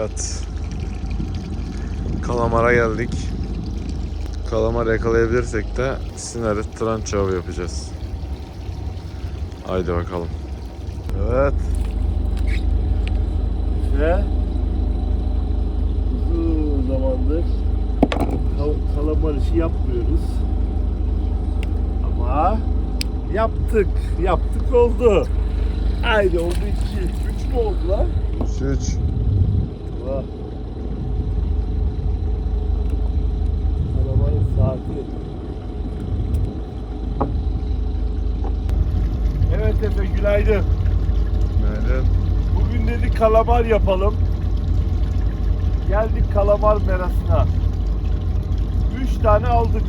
Evet. Kalamar'a geldik. Kalamar yakalayabilirsek de Sinar'ı tranç avı yapacağız. Haydi bakalım. Evet. Ve uzun zamandır kal- kalamar işi yapmıyoruz. Ama yaptık. Yaptık oldu. Haydi oldu iki. Üç mü oldu lan? 3 Vah. Kalamarın saati. Evet Efe günaydın. Günaydın. Bugün dedik kalamar yapalım. Geldik kalamar merasına. Üç tane aldık.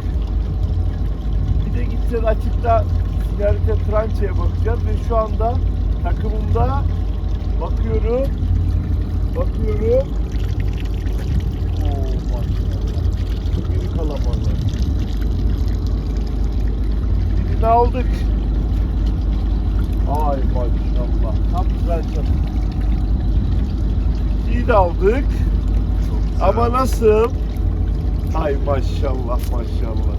Bir de gideceğiz açıkta sigarete trançaya bakacağız ve şu anda takımımda bakıyorum. Bakıyorum. Oo maşallah. Biri kalamarlar. Birini aldık. Ay maşallah. Tam güzel çatı. İyi de aldık. Ama nasıl? Ay maşallah maşallah.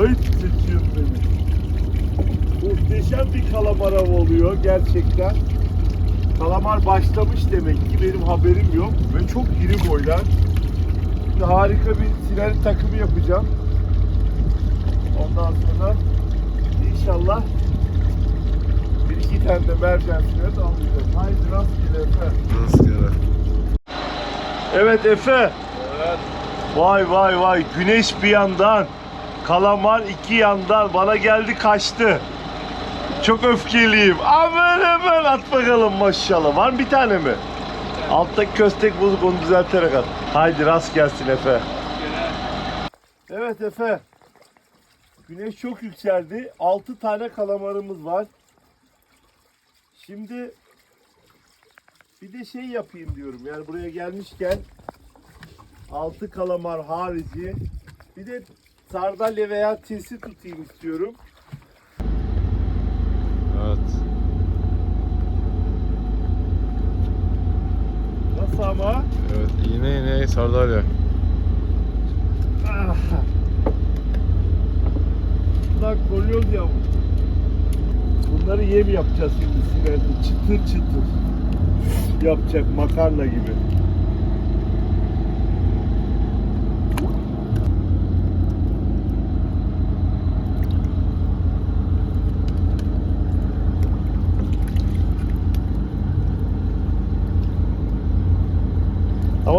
Ay çocuğum benim. Muhteşem bir kalamar avı oluyor gerçekten. Kalamar başlamış demek ki benim haberim yok ve çok iri boylar. Şimdi harika bir siren takımı yapacağım. Ondan sonra inşallah bir iki tane de mercan sinet alacağız. Haydi rastgele Efe. Rastgele. Evet Efe. Evet. Vay vay vay güneş bir yandan, kalamar iki yandan bana geldi kaçtı. Çok öfkeliyim. Aman hemen at bakalım maşallah. Var mı bir tane mi? Alttaki köstek bozuk onu düzelterek at. Haydi rast gelsin Efe. Evet Efe. Güneş çok yükseldi. 6 tane kalamarımız var. Şimdi bir de şey yapayım diyorum. Yani buraya gelmişken altı kalamar harici bir de sardalya veya tilsi tutayım istiyorum. Evet. Nasıl ama? Evet. İğne iğne sardalya. Ah. Bunlar kolyoz ya. Bunları yem yapacağız şimdi sinirde. Çıtır çıtır. Yapacak makarna gibi.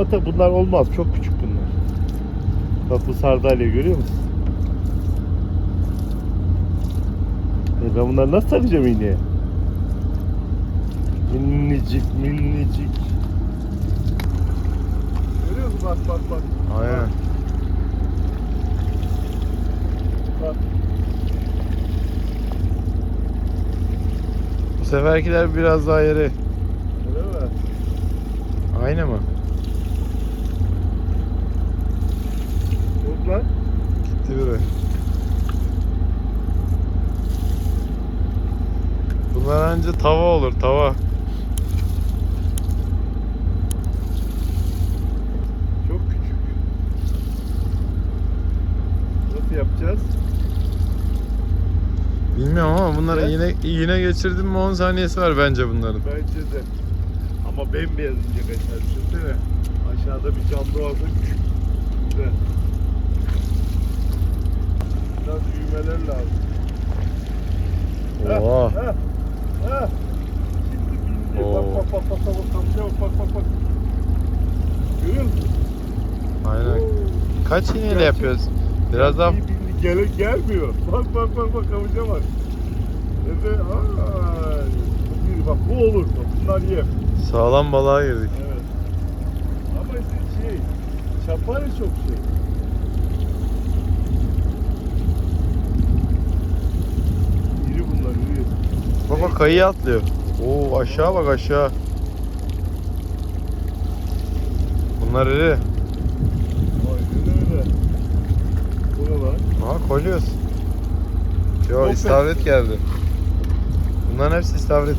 Ama tabi bunlar olmaz. Çok küçük bunlar. Bak bu sardalya görüyor musun? E ben bunları nasıl takacağım iğneye? Minicik minicik. Görüyor musun? Bak bak bak. Aynen. Bak. Bu seferkiler biraz daha yeri. Öyle mi? Aynı mı? Yok lan. Biri. Bunlar anca tava olur tava. Çok küçük. Nasıl yapacağız? Bilmiyorum ama bunlara Evet. iğne, iğne geçirdim mi 10 saniyesi var bence bunların. Bence de. Ama bembeyaz ince kaçar. Düşünsene. Aşağıda bir canlı varsa küçük. Güzel. Biraz büyümeler lazım. Oha. Heh, heh, heh. Şimdi bindi. Oo. Bak bak bak bak bak bak bak bak bak. Görüyor musun? Aynen. Kaç iğneyle yapıyoruz? Biraz daha bindi. Gel, gelmiyor. Bak bak bak bak avuca bak. Efe ay. Bir bak bu olur. Bak, bunlar yem. sağlam balığa girdik. Evet. Ama işte şey, çapar çok şey. İri bunlar, iri. Bak bak kayıya atlıyor. Oo aşağı bak aşağı. Bunlar iri. Aha kolyoz. Yo istavrit geldi. Bunların hepsi istavrit.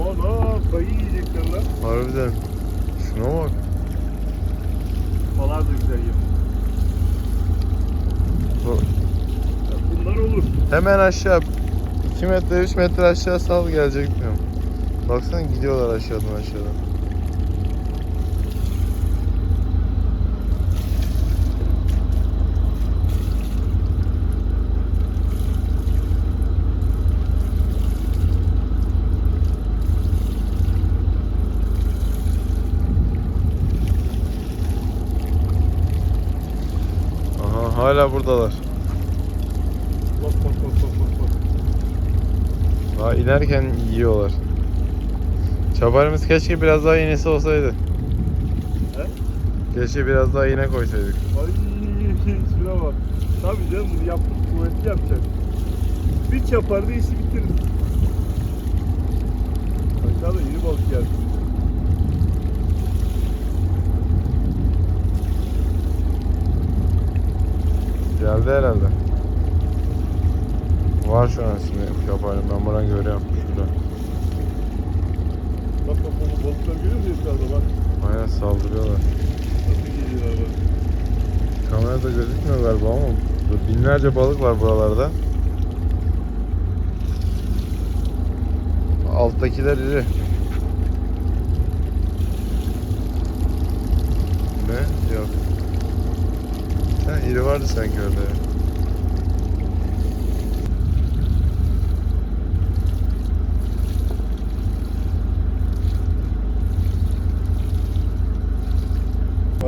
Ana kayı yiyecekler lan. Harbiden. Şuna bak. Falan da güzel yiyor. Bu- Bunlar olur. Hemen aşağı. 2 metre 3 metre aşağı sal gelecek diyorum. Baksana gidiyorlar aşağıdan aşağıdan. Aha hala buradalar. Bak bak bak bak bak. bak. Daha inerken yiyorlar. Çaparımız keşke biraz daha iğnesi olsaydı. He? Keşke biraz daha iğne koysaydık. Ay şuna bak. Tabii canım bunu yaptık kuvvetli yapacak. Bir çaparda işi bitiririz. Aşağıda yeni balık geldi. Geldi herhalde. Var şu an şimdi çaparım ben buradan görüyorum şurada. Bak bak bak balıklar görüyor musun yukarıda bak. Aynen saldırıyorlar. Nasıl geliyorlar bak. Kamerada gözükmüyor galiba ama binlerce balık var buralarda. Alttakiler iri. Ne? Yok. Ha iri vardı sanki orada ya.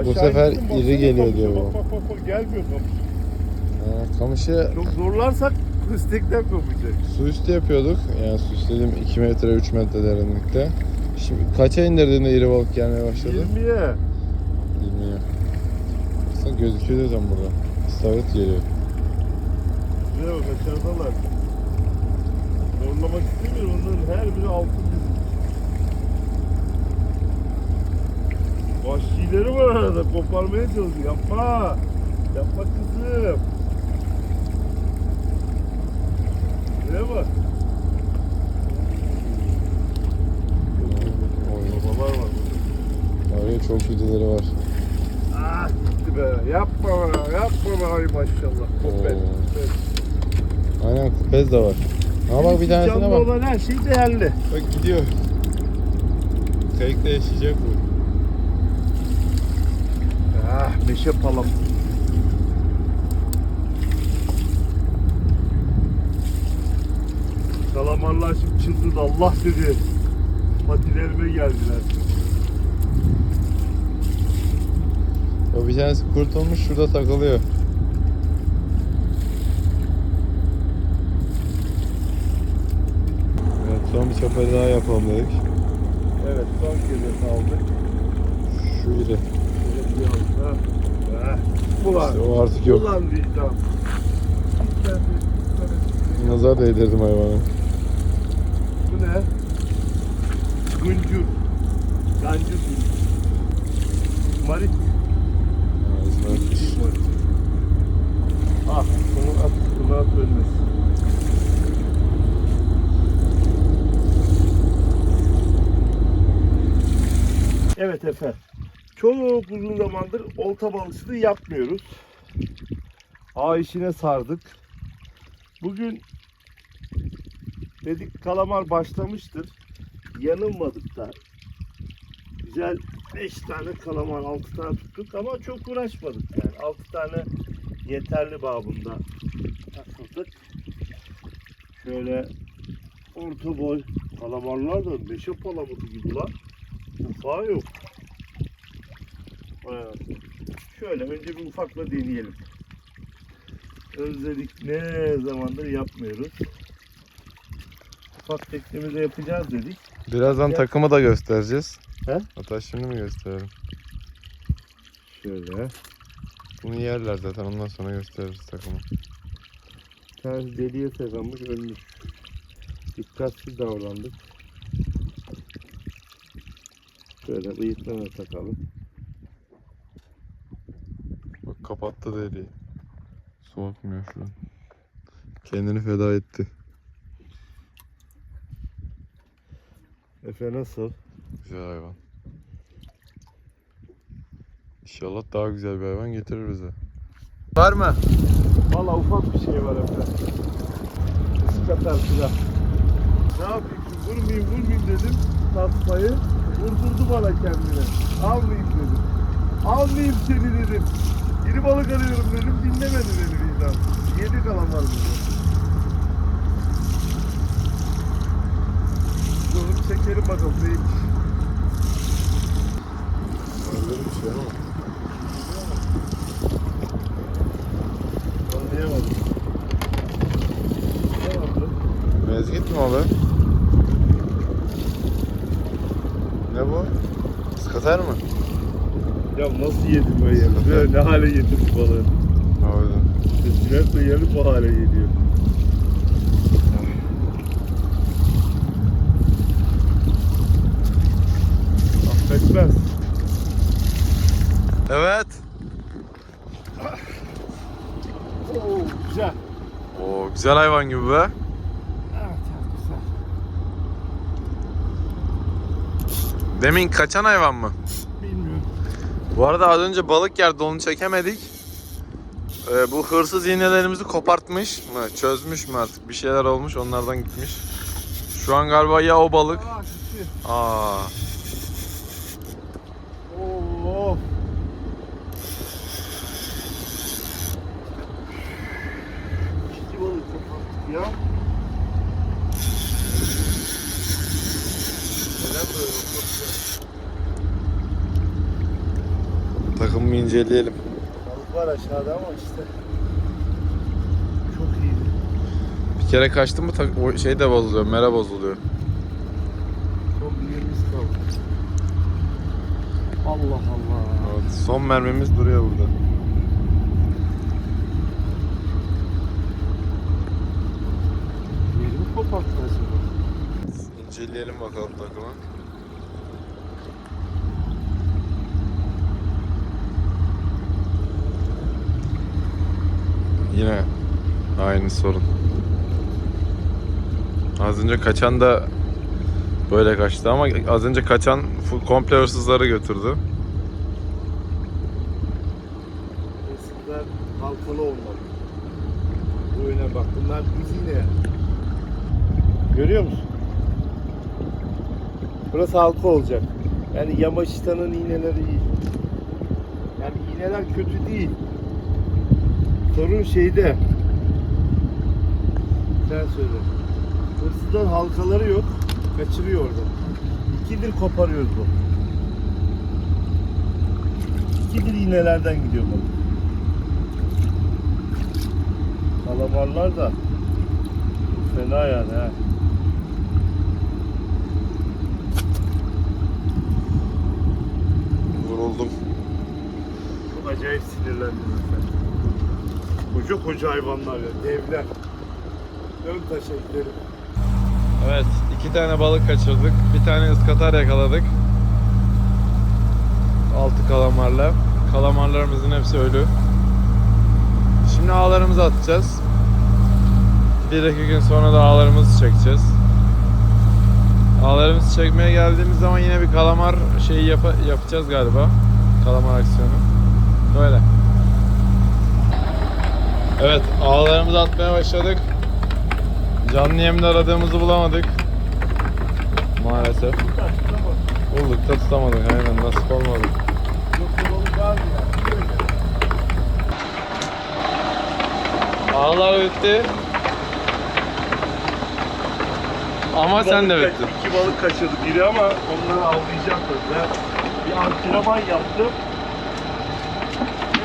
Aşağı sefer gittim, iri geliyor diyor bu. Bak bak bak gelmiyor kamış. Ha, kamışı Çok zorlarsak istekten kopacak. su üstü yapıyorduk. Yani su üstü dediğim 2 metre 3 metre derinlikte. Şimdi kaça indirdiğinde iri balık gelmeye başladı? 20'ye. Bilmiyorum. Aslında gözüküyor zaten burada. İstavrit geliyor. Şuraya bak aşağıdalar. Zorlamak istemiyorum onların her biri altın Vahşileri var arada koparmaya çalışıyor. Yapma. Yapma kızım. Şuraya bak. Oy. Babalar var burada. Var ya çok videoları var. Ah gitti be. Yapma be. Yapma be. Ay maşallah. Kopet. Aynen kupez de var. Ha bak bir tanesine Canlı bak. olan her şey değerli. Bak gidiyor. Kayıkta yaşayacak bu. Ah meşe palam. Kalamarlar şimdi çıldırdı Allah dedi. Patilerime geldiler. O bir tanesi kurtulmuş şurada takılıyor. Evet son bir çapayı daha yapalım dedik. Evet son kez aldık. Şu iri. Ha. Ulan. İşte o artık yok. Ulan vicdan. Nazar değdirdim hayvana. Bu ne? Güncür. Gancır güncür. Marit. Ağzına. Marit. Ah bunu at, bunu at ölmesin. Evet efendim. Çok uzun zamandır olta balıkçılığı yapmıyoruz. Ağ işine sardık. Bugün dedik kalamar başlamıştır. Yanılmadık da. Güzel 5 tane kalamar, 6 tane tuttuk ama çok uğraşmadık yani. 6 tane yeterli babında takıldık. Şöyle orta boy kalamarlar da meşe palamudu gibi lan. Ufağı yok. Evet. Şöyle önce bir ufakla deneyelim. Özledik ne zamandır yapmıyoruz. Ufak teknemize yapacağız dedik. Birazdan Gel. takımı da göstereceğiz. He? Hatta şimdi mi gösterelim? Şöyle. Bunu yerler zaten ondan sonra gösteririz takımı. Tanesi deliye takılmış ölmüş. Dikkatsiz davrandık. Şöyle bıyıklarına takalım. Kapattı deliği. Soğutmuyor şu an. Kendini feda etti. Efe nasıl? Güzel hayvan. İnşallah daha güzel bir hayvan getirir bize. Var mı? Valla ufak bir şey var Efe. Iskatar sıra. Ne yapayım vurmayayım vurmayayım dedim tasmayı. Vurdurdu bana kendini. Almayayım dedim. Almayayım seni dedim. İri balık arıyorum dedim dinlemedi beni vicdan. Yedi kalamar bizi. Dur çekelim bakalım neymiş. Öyle bir şey ama. Anlayamadım. Mezgit mi be? Ne bu? Skater mı? Nasıl yedim ben? Böyle ne hale yedim bu balığı? Harbiden. Üstüne koyarım bu hale geliyor. Affetmez. Evet. Oo güzel. Oo güzel hayvan gibi be. Demin kaçan hayvan mı? Bu arada az önce balık yerde onu çekemedik. Ee, bu hırsız iğnelerimizi kopartmış mı? Çözmüş mü artık? Bir şeyler olmuş onlardan gitmiş. Şu an galiba ya o balık. Aa. Aa. Oo. İkinci balık kapattık ya. Neden böyle oldu? Takımı inceleyelim. Balık var aşağıda ama işte çok iyiydi. Bir kere kaçtı mı tak- o şey de bozuluyor, mera bozuluyor. Son bir yerimiz kaldı. Allah Allah. Evet, son mermimiz duruyor burada. Yerimi koparttı acaba? İnceleyelim bakalım takımı. Yine aynı sorun. Az önce kaçan da böyle kaçtı ama az önce kaçan komple hırsızları götürdü. Eskiden halkalı olmalı. Bu öne bak bunlar iğne. Görüyor musun? Burası halka olacak. Yani Yamaşita'nın iğneleri iyi. Yani iğneler kötü değil. Sorun şeyde. Sen söyle. Hırsızdan halkaları yok. Kaçırıyor orada. İkidir koparıyoruz bu. İkidir iğnelerden gidiyor balık. Kalamarlar da fena yani ha. Vuruldum. Çok acayip sinirlendim efendim. Koca koca hayvanlar ya, devler. Ön taşa gidelim. Evet, iki tane balık kaçırdık. Bir tane ıskatar yakaladık. Altı kalamarla. Kalamarlarımızın hepsi ölü. Şimdi ağlarımızı atacağız. Bir iki gün sonra da ağlarımızı çekeceğiz. Ağlarımızı çekmeye geldiğimiz zaman yine bir kalamar şeyi yapa- yapacağız galiba. Kalamar aksiyonu. Böyle. Evet, ağlarımızı atmaya başladık. Canlı yemde aradığımızı bulamadık. Maalesef. Bulduk da tutamadık aynen nasip olmadı. Ağlar bitti. Ama sen de kaç- İki balık kaçırdık biri ama onları avlayacağım tabii. Bir antrenman yaptım.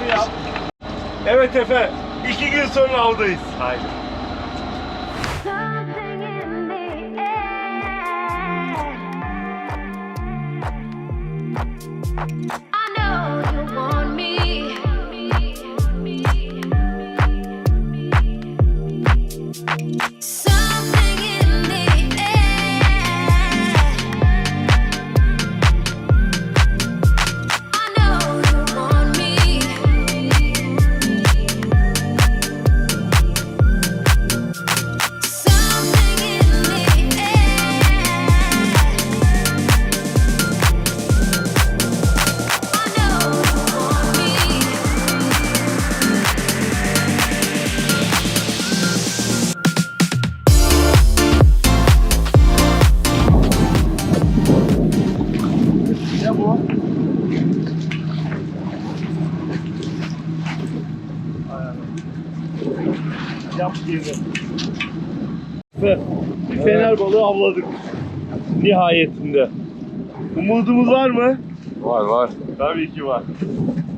Yap? Evet Efe. Iki gün sonra avdayız. Haydi. Avladık. Nihayetinde. Umudumuz var mı? Var var. Tabii ki var.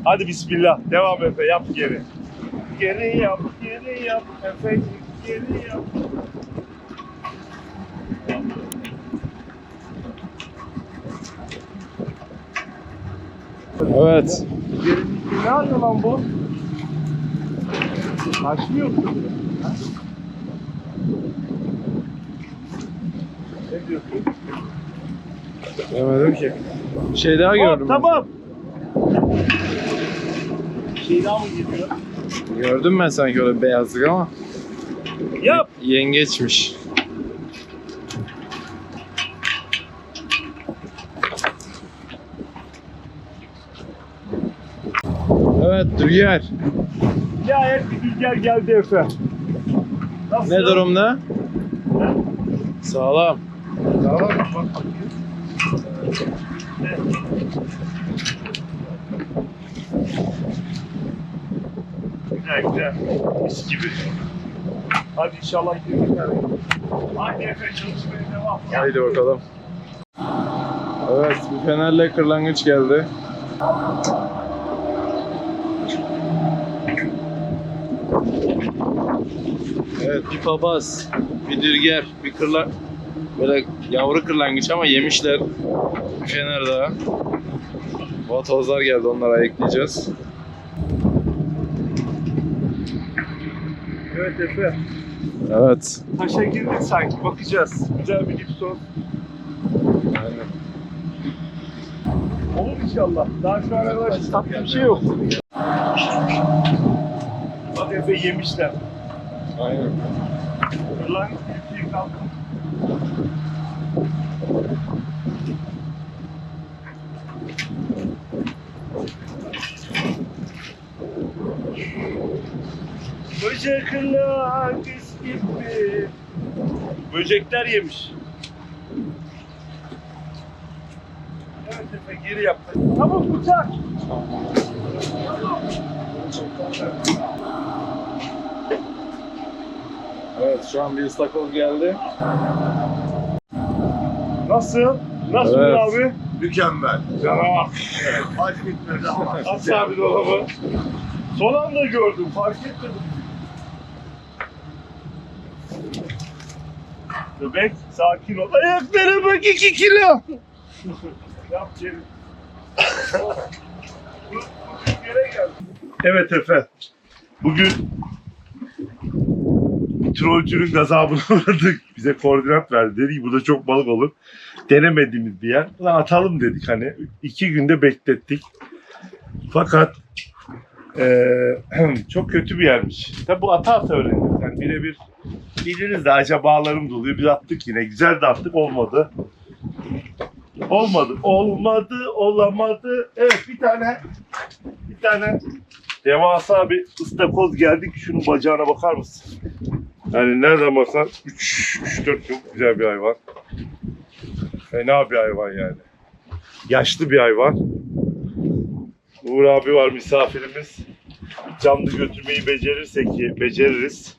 Hadi bismillah. Devam Efe. Yap geri. Geri yap, geri yap. Efe geri yap. Evet. Geri ne arıyor lan bu? Kaçmıyor mu? Ne diyorsun? Demedim ki. Bir şey daha gördüm. Tamam. Şey daha mı geliyor? Gördüm ben sanki öyle beyazlık ama. Yap. Yengeçmiş. Evet Dülger. Nihayet bir rüzgar geldi Efe. Nasıl? Ne durumda? Sağlam. Tamam bak bakayım. Güzel güzel. Mis gibi. Hadi inşallah gidelim. Hadi Efe çalışmaya devam. Haydi bakalım. Evet bir fenerle kırlangıç geldi. Evet bir papaz, bir dürger, bir kırla böyle yavru kırlangıç ama yemişler. Bir fener daha. Vatozlar geldi onları ayıklayacağız. Evet Efe. Evet. Taşa girdik sanki. Bakacağız. Güzel bir dipson. Aynen. Olur inşallah. Daha şu ana kadar tatlı bir şey yok. Bak Efe yemişler. Aynen. Kırlangıç bir şey kaldı. Böcek kırlangıç gibi. Böcekler yemiş. Evet Efe geri yaptı. Tamam bıçak. Evet şu an bir ıstakoz geldi. Nasıl? Nasıl Evet. abi? Mükemmel. Canavar. Aç bitmedi ama. Aç abi dolabı. Son anda gördüm, fark etmedim. Bebek, sakin ol. Ayaklara bak 2 kilo. Yap. Bu- geldi. Evet Efe. Bugün trollcünün gazabına uğradık. Bize koordinat verdi. Dedi ki burada çok balık olur. Denemediğimiz bir yer. Ulan atalım dedik hani. iki günde beklettik. Fakat eee, çok kötü bir yermiş. Tabi bu ata ata öğreniyoruz. Yani birebir biliriz de acabalarım doluyor. Biz attık yine. Güzel de attık. Olmadı. Olmadı. Olmadı. Olamadı. Evet bir tane bir tane devasa bir ıstakoz geldi ki şunun bacağına bakar mısın? Yani nereden baksan 3-4 çok güzel bir hayvan. Fena bir hayvan yani. Yaşlı bir hayvan. Uğur abi var misafirimiz. Canlı götürmeyi becerirsek ki beceririz.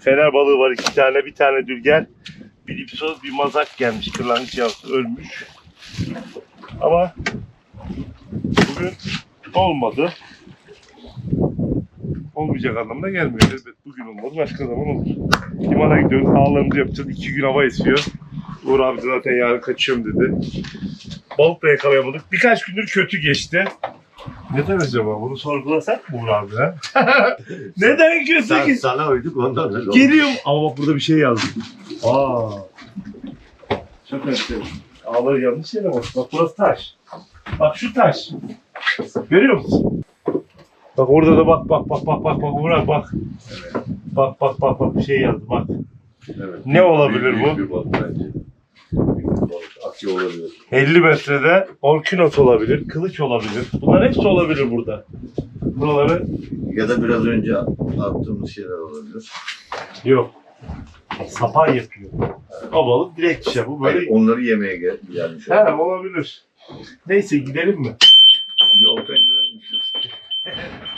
Fener balığı var iki tane. Bir tane dülger. Bir ipsoz bir mazak gelmiş. Kırlangıç yavrusu ölmüş. Ama bugün olmadı. Olmayacak anlamına gelmiyor. Elbet bugün olmadı. Başka zaman olur. Limana gidiyoruz. Ağlarımızı yapacağız. İki gün hava esiyor. Uğur abi zaten yarın kaçıyorum dedi. Balık da yakalayamadık. Birkaç gündür kötü geçti. Neden acaba? Bunu sorgulasak mı Uğur abi? ha? Neden kötü Sen, geçti? sana uyduk ondan öyle oldu. Geliyorum. Ama bak burada bir şey yazdım. Aa. Çok önemli. Ağları yanlış yere bak. Bak burası taş. Bak şu taş. Görüyor musun? Bak orada da bak bak bak bak bak bak abi bak. Bak bak bak bak bir şey yazdı bak. Evet. Ne olabilir Büyük bu? bir balık bence. Büyük bir balık. Akya olabilir. 50 metrede orkinos olabilir, kılıç olabilir. Bunlar hepsi olabilir burada. Buraları Ya da biraz önce attığımız şeyler olabilir. yok. Sapan yapıyor. O balık direkt şey. Bu böyle Hayır, onları yemeye gel gelmiş. He olabilir. Neyse gidelim mi? Bir olta Yeah.